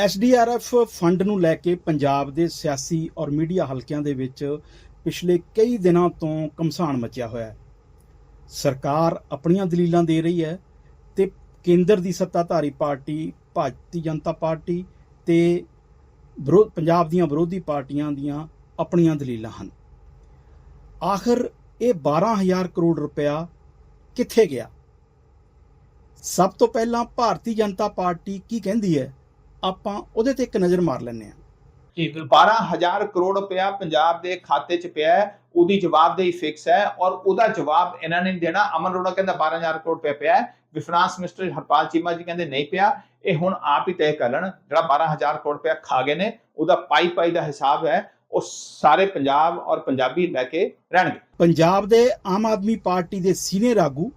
SDRF fund ਨੂੰ ਲੈ ਕੇ ਪੰਜਾਬ ਦੇ ਸਿਆਸੀ ਔਰ ਮੀਡੀਆ ਹਲਕਿਆਂ ਦੇ ਵਿੱਚ ਪਿਛਲੇ ਕਈ ਦਿਨਾਂ ਤੋਂ ਕਮਸਾਨ ਮਚਿਆ ਹੋਇਆ ਹੈ। ਸਰਕਾਰ ਆਪਣੀਆਂ ਦਲੀਲਾਂ ਦੇ ਰਹੀ ਹੈ ਤੇ ਕੇਂਦਰ ਦੀ ਸੱਤਾਧਾਰੀ ਪਾਰਟੀ, ਭਾਰਤੀ ਜਨਤਾ ਪਾਰਟੀ ਤੇ ਵਿਰੋਧ ਪੰਜਾਬ ਦੀਆਂ ਵਿਰੋਧੀ ਪਾਰਟੀਆਂ ਦੀਆਂ ਆਪਣੀਆਂ ਦਲੀਲਾਂ ਹਨ। ਆਖਰ ਇਹ 12000 ਕਰੋੜ ਰੁਪਇਆ ਕਿੱਥੇ ਗਿਆ? ਸਭ ਤੋਂ ਪਹਿਲਾਂ ਭਾਰਤੀ ਜਨਤਾ ਪਾਰਟੀ ਕੀ ਕਹਿੰਦੀ ਹੈ? ਆਪਾਂ ਉਹਦੇ ਤੇ ਇੱਕ ਨਜ਼ਰ ਮਾਰ ਲੈਂਦੇ ਹਾਂ। ਜੀ 12000 ਕਰੋੜ ਰੁਪਇਆ ਪੰਜਾਬ ਦੇ ਖਾਤੇ 'ਚ ਪਿਆ ਹੈ ਉਹਦੀ ਜਵਾਬਦੇਹੀ ਫਿਕਸ ਹੈ ਔਰ ਉਹਦਾ ਜਵਾਬ ਇਹਨਾਂ ਨੇ ਦੇਣਾ। ਅਮਨ ਅਰੋੜਾ ਕਹਿੰਦਾ 12000 ਕਰੋੜ ਰੁਪਇਆ ਪਿਆ ਹੈ ਵਿਫਰਾਂਸ ਮਿਨਿਸਟਰ ਹਰਪਾਲ ਚੀਮਾ ਜੀ ਕਹਿੰਦੇ ਨਹੀਂ ਪਿਆ। ਇਹ ਹੁਣ ਆਪ ਹੀ ਤੈਅ ਕਰ ਲੈਣ ਜਿਹੜਾ 12000 ਕਰੋੜ ਰੁਪਇਆ ਖਾ ਗਏ ਨੇ ਉਹਦਾ ਪਾਈ ਪਾਈ ਦਾ ਹਿਸਾਬ ਹੈ ਉਹ ਸਾਰੇ ਪੰਜਾਬ ਔਰ ਪੰਜਾਬੀ ਲੈ ਕੇ ਰਹਿਣਗੇ। ਪੰਜਾਬ ਦੇ ਆਮ ਆਦਮੀ ਪਾਰਟੀ ਦੇ ਸੀਨੀਅਰ ਆਗੂ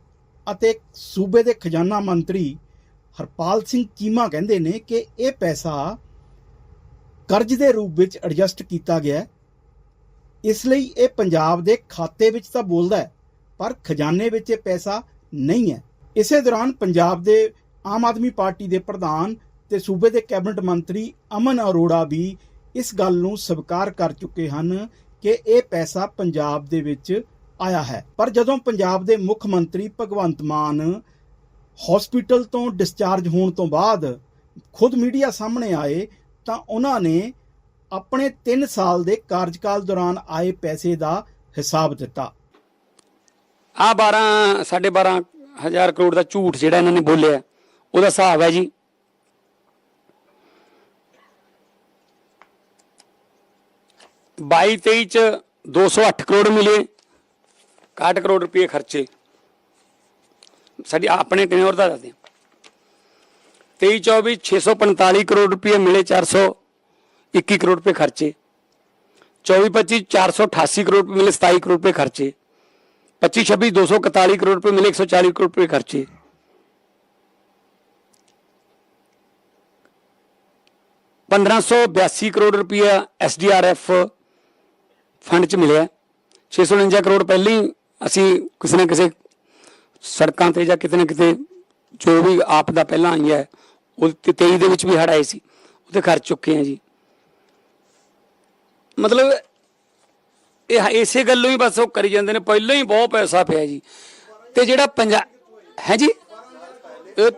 ਅਤੇ ਸੂਬੇ ਦੇ ਖਜ਼ਾਨਾ ਮੰਤਰੀ ਹਰਪਾਲ ਸਿੰਘ ਚੀਮਾ ਕਹਿੰਦੇ ਨੇ ਕਿ ਇਹ ਪੈਸਾ ਕਰਜ਼ ਦੇ ਰੂਪ ਵਿੱਚ ਐਡਜਸਟ ਕੀਤਾ ਗਿਆ ਇਸ ਲਈ ਇਹ ਪੰਜਾਬ ਦੇ ਖਾਤੇ ਵਿੱਚ ਤਾਂ ਬੋਲਦਾ ਹੈ, ਪਰ ਖਜ਼ਾਨੇ ਵਿੱਚ ਇਹ ਪੈਸਾ ਨਹੀਂ ਹੈ। ਇਸੇ ਦੌਰਾਨ ਪੰਜਾਬ ਦੇ ਆਮ ਆਦਮੀ ਪਾਰਟੀ ਦੇ ਪ੍ਰਧਾਨ ਤੇ ਸੂਬੇ ਦੇ ਕੈਬਨਿਟ ਮੰਤਰੀ ਅਮਨ ਅਰੋੜਾ ਵੀ ਇਸ ਗੱਲ ਨੂੰ ਸਵੀਕਾਰ ਕਰ ਚੁੱਕੇ ਹਨ ਕਿ ਇਹ ਪੈਸਾ ਪੰਜਾਬ ਦੇ ਵਿੱਚ ਆਇਆ ਹੈ। ਪਰ ਜਦੋਂ ਪੰਜਾਬ ਦੇ ਮੁੱਖ ਮੰਤਰੀ ਭਗਵੰਤ ਮਾਨ ਹਸਪੀਟਲ ਤੋਂ ਡਿਸਚਾਰਜ ਹੋਣ ਤੋਂ ਬਾਅਦ ਖੁਦ ਮੀਡੀਆ ਸਾਹਮਣੇ ਆਏ ਤਾਂ ਉਹਨਾਂ ਨੇ ਆਪਣੇ 3 ਸਾਲ ਦੇ ਕਾਰਜਕਾਲ ਦੌਰਾਨ ਆਏ ਪੈਸੇ ਦਾ ਹਿਸਾਬ ਦਿੱਤਾ। ਆ 12 ਸਾਢੇ 12 ਹਜ਼ਾਰ ਕਰੋੜ ਦਾ ਝੂਠ ਜਿਹੜਾ ਇਹਨਾਂ ਨੇ ਬੋਲਿਆ, ਉਹਦਾ ਹਿਸਾਬ ਹੈ ਜੀ। ਬਾਈ 23 ਚ 208 ਕਰੋੜ ਮਿਲੇ 61 ਕਰੋੜ ਰੁਪਏ ਖਰਚੇ। ਸਾਡੀ ਆਪਣੇ ਟੈਨਿਓਰ ਦਾ ਦੱਸਦੇ ਹਾਂ 23 24 645 ਕਰੋੜ ਰੁਪਏ ਮਿਲੇ 421 ਕਰੋੜ ਰੁਪਏ ਖਰਚੇ 24 25 488 ਕਰੋੜ ਰੁਪਏ ਮਿਲੇ 27 ਕਰੋੜ ਰੁਪਏ ਖਰਚੇ 25 26 241 ਕਰੋੜ ਰੁਪਏ ਮਿਲੇ 140 ਕਰੋੜ ਰੁਪਏ ਖਰਚੇ ਪੰਦਰਾਂ ਸੌ ਬਿਆਸੀ ਕਰੋੜ ਰੁਪਇਆ ਐਸਡੀਆਰਐਫ ਫੰਡ ਚ ਮਿਲਿਆ 649 ਕਰੋੜ ਪਹਿਲਾਂ ਹੀ ਅਸੀਂ ਕਿਸੇ ਨਾ ਕਿਸੇ ਸੜਕਾਂ ਤੇ ਜਾਂ ਕਿਤੇ ਨਾ ਕਿਤੇ ਜੋ ਵੀ ਆਪ ਦਾ ਪਹਿਲਾਂ ਆਈ ਹੈ, ਉਹ ਤੇ 23 ਦੇ ਵਿੱਚ ਵੀ ਹੜ ਆਏ ਸੀ ਉਹਤੇ ਖਰਚ ਚੁੱਕੇ ਆ ਜੀ। ਮਤਲਬ ਇਹ ਇਸੇ ਗੱਲੋਂ ਹੀ ਬਸ ਉਹ ਕਰੀ ਜਾਂਦੇ ਨੇ, ਪਹਿਲਾਂ ਹੀ ਬਹੁਤ ਪੈਸਾ ਪਿਆ ਜੀ। ਤੇ ਜਿਹੜਾ ਪੰਜਾਬ ਹੈ ਜੀ?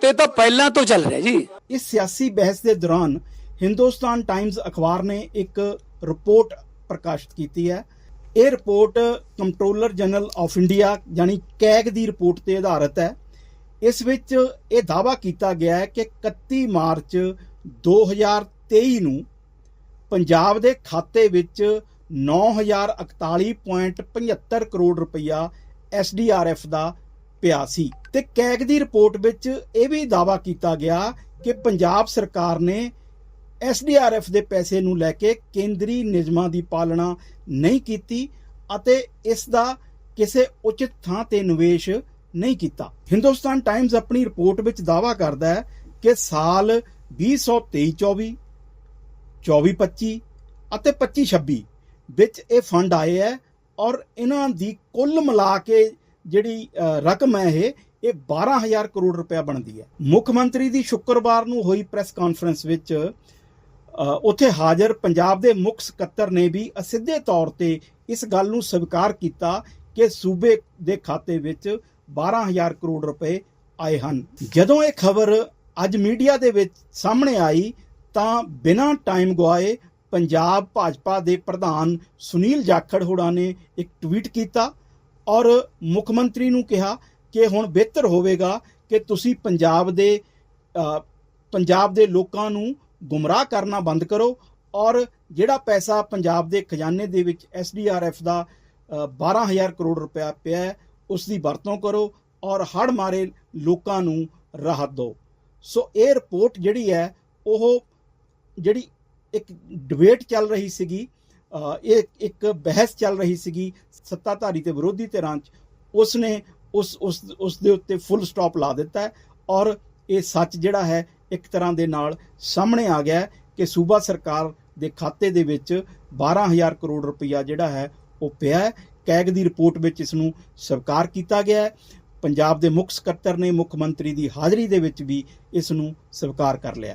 ਤੇ ਤਾਂ ਪਹਿਲਾਂ ਤੋਂ ਚੱਲ ਰਿਹਾ ਜੀ। ਇਸ ਸਿਆਸੀ ਬਹਿਸ ਦੇ ਦੌਰਾਨ ਹਿੰਦੁਸਤਾਨ ਟਾਈਮਜ਼ ਅਖਬਾਰ ਨੇ ਇੱਕ ਰਿਪੋਰਟ ਪ੍ਰਕਾਸ਼ਿਤ ਕੀਤੀ ਹੈ। ਇਹ report controller general of India ਯਾਨੀ ਕੈਗ ਦੀ ਰਿਪੋਰਟ ਤੇ ਆਧਾਰਿਤ ਹੈ। ਇਸ ਵਿੱਚ ਇਹ ਦਾਅਵਾ ਕੀਤਾ ਗਿਆ ਹੈ ਕਿ 31 ਮਾਰਚ 2023 ਨੂੰ ਪੰਜਾਬ ਦੇ ਖਾਤੇ ਵਿੱਚ 9041.75 ਕਰੋੜ ਰੁਪਇਆ ਐਸਡੀਆਰਐਫ ਦਾ ਪਿਆ ਸੀ। ਤੇ ਕੈਗ ਦੀ ਰਿਪੋਰਟ ਵਿੱਚ ਇਹ ਵੀ ਦਾਅਵਾ ਕੀਤਾ ਗਿਆ ਕਿ ਪੰਜਾਬ ਸਰਕਾਰ ਨੇ ਐਸਡੀਆਰਐਫ ਦੇ ਪੈਸੇ ਨੂੰ ਲੈ ਕੇ ਕੇਂਦਰੀ ਨਿਯਮਾਂ ਦੀ ਪਾਲਣਾ ਨਹੀਂ ਕੀਤੀ ਅਤੇ ਇਸ ਦਾ ਕਿਸੇ ਉਚਿਤ ਥਾਂ ਤੇ ਨਿਵੇਸ਼ ਨਹੀਂ ਕੀਤਾ। ਹਿੰਦੁਸਤਾਨ ਟਾਈਮਜ਼ ਆਪਣੀ ਰਿਪੋਰਟ ਵਿੱਚ ਦਾਅਵਾ ਕਰਦਾ ਹੈ ਕਿ ਸਾਲ 2023-24 24-25 ਅਤੇ 25-26 ਵਿੱਚ ਇਹ ਫੰਡ ਆਏ ਹੈ ਔਰ ਇਹਨਾਂ ਦੀ ਕੁੱਲ ਮਿਲਾ ਕੇ ਜਿਹੜੀ ਰਕਮ ਹੈ ਇਹ ਇਹ 12000 ਕਰੋੜ ਰੁਪਇਆ ਬਣਦੀ ਹੈ। ਮੁੱਖ ਮੰਤਰੀ ਦੀ ਸ਼ੁੱਕਰਵਾਰ ਨੂੰ ਹੋਈ ਪ੍ਰੈਸ ਕਾਨਫਰੰਸ ਵਿੱਚ ਉੱਥੇ ਹਾਜ਼ਰ ਪੰਜਾਬ ਦੇ ਮੁੱਖ ਸਕੱਤਰ ਨੇ ਵੀ ਅਸਿੱਧੇ ਤੌਰ ਤੇ ਇਸ ਗੱਲ ਨੂੰ ਸਵੀਕਾਰ ਕੀਤਾ ਕਿ ਸੂਬੇ ਦੇ ਖਾਤੇ ਵਿੱਚ 12000 ਕਰੋੜ ਰੁਪਏ ਆਏ ਹਨ। ਜਦੋਂ ਇਹ ਖਬਰ ਅੱਜ ਮੀਡੀਆ ਦੇ ਵਿੱਚ ਸਾਹਮਣੇ ਆਈ, ਤਾਂ ਬਿਨਾਂ ਟਾਈਮ ਗਵਾਏ ਪੰਜਾਬ ਭਾਜਪਾ ਦੇ ਪ੍ਰਧਾਨ ਸੁਨੀਲ ਜਾਖੜ ਹੋਣਾ ਨੇ ਇੱਕ ਟਵੀਟ ਕੀਤਾ ਔਰ ਮੁੱਖ ਮੰਤਰੀ ਨੂੰ ਕਿਹਾ ਕਿ ਹੁਣ ਬਿਹਤਰ ਹੋਵੇਗਾ ਕਿ ਤੁਸੀਂ ਪੰਜਾਬ ਦੇ ਪੰਜਾਬ ਦੇ ਲੋਕਾਂ ਨੂੰ ਗੁੰਮਰਾਹ ਕਰਨਾ ਬੰਦ ਕਰੋ ਔਰ ਜਿਹੜਾ ਪੈਸਾ ਪੰਜਾਬ ਦੇ ਖਜ਼ਾਨੇ ਦੇ ਵਿੱਚ ਐਸਡੀਆਰਐਫ ਦਾ ਅ, 12000 ਕਰੋੜ ਰੁਪਇਆ ਪਿਆ ਹੈ ਉਸ ਦੀ ਵਰਤੋਂ ਕਰੋ ਔਰ ਹੜ ਮਾਰੇ ਲੋਕਾਂ ਨੂੰ ਰਾਹਤ ਦਿਓ। ਸੋ ਇਹ ਰਿਪੋਰਟ ਜਿਹੜੀ ਹੈ ਉਹ ਜਿਹੜੀ ਇੱਕ ਡਿਬੇਟ ਚੱਲ ਰਹੀ ਸੀਗੀ ਇਹ ਇੱਕ ਬਹਿਸ ਚੱਲ ਰਹੀ ਸੀਗੀ ਸੱਤਾਧਾਰੀ ਤੇ ਵਿਰੋਧੀ ਧਿਰਾਂ 'ਚ ਉਸ ਨੇ ਉਸ ਉਸ ਉਸ ਦੇ ਉੱਤੇ ਫੁੱਲ ਸਟਾਪ ਲਾ ਦਿੱਤਾ ਔਰ ਇਹ ਸੱਚ ਜਿਹੜਾ ਹੈ ਇੱਕ ਤਰ੍ਹਾਂ ਦੇ ਨਾਲ ਸਾਹਮਣੇ ਆ ਗਿਆ ਕਿ ਸੂਬਾ ਸਰਕਾਰ ਦੇ ਖਾਤੇ ਦੇ ਵਿੱਚ 12000 ਕਰੋੜ ਰੁਪਈਆ ਜਿਹੜਾ ਹੈ ਉਹ ਪਿਆ ਹੈ। ਕੈਗ ਦੀ ਰਿਪੋਰਟ ਵਿੱਚ ਇਸ ਨੂੰ ਸਵੀਕਾਰ ਕੀਤਾ ਗਿਆ ਹੈ। ਪੰਜਾਬ ਦੇ ਮੁੱਖ ਸਕੱਤਰ ਨੇ ਮੁੱਖ ਮੰਤਰੀ ਦੀ ਹਾਜ਼ਰੀ ਦੇ ਵਿੱਚ ਵੀ ਇਸ ਨੂੰ ਸਵੀਕਾਰ ਕਰ ਲਿਆ